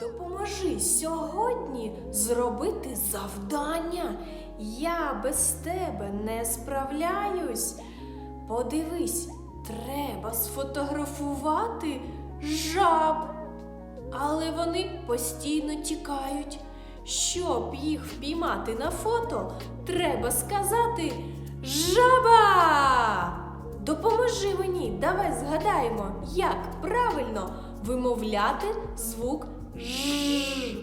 Допоможи сьогодні зробити завдання. Я без тебе не справляюсь. Подивись, треба сфотографувати жаб. Але вони постійно тікають. Щоб їх впіймати на фото, треба сказати жаба. Допоможи мені, давай згадаємо, як правильно вимовляти звук ж.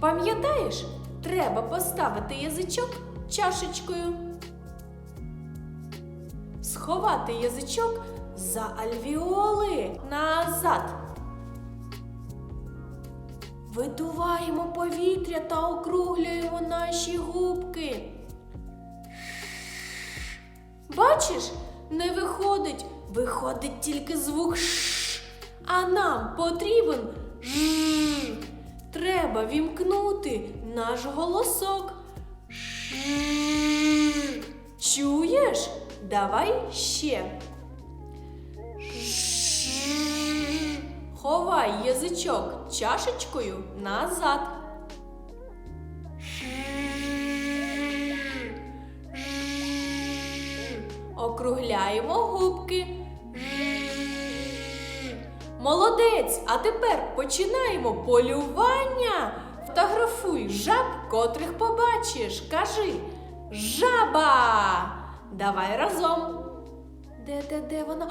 Пам'ятаєш, треба поставити язичок чашечкою. Сховати язичок за альвіоли назад. Видуваємо повітря та округлюємо наші губки. Бачиш, не виходить, виходить тільки звук ш, а нам потрібен ж. Треба вімкнути наш голосок. Ш. Чуєш? Давай ще. Ш. Ховай язичок чашечкою назад. Округляємо губки. Молодець! А тепер починаємо полювання. Фотографуй жаб, котрих побачиш. Кажи жаба. Давай разом. Де, де, де вона? О,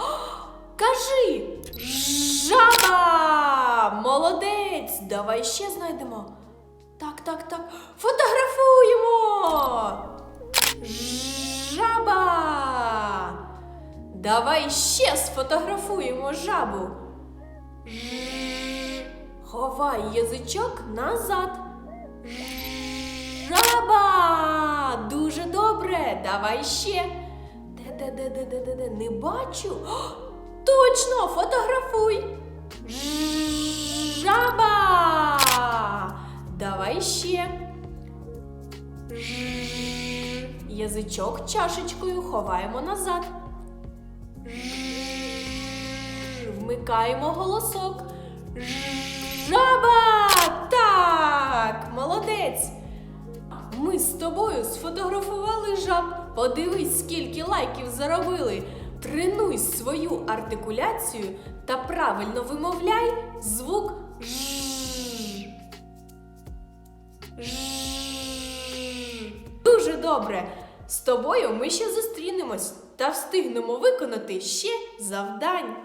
кажи жаба! Молодець! Давай ще знайдемо. Так, так, так. Фотографуємо! Жаба! Давай ще сфотографуємо жабу. Ховай язичок назад. Жаба! Дуже добре. Давай ще. Де, де, де, де, де, де, де? Не бачу. О, точно, фотографуй. Жаба! Давай ще. Язичок чашечкою ховаємо назад. Вмикаємо голосок. Жаба! Так, молодець. Ми з тобою сфотографували жаб. Подивись, скільки лайків заробили. Тренуй свою артикуляцію та правильно вимовляй звук ж. Дуже добре. З тобою ми ще зустрінемось та встигнемо виконати ще завдань.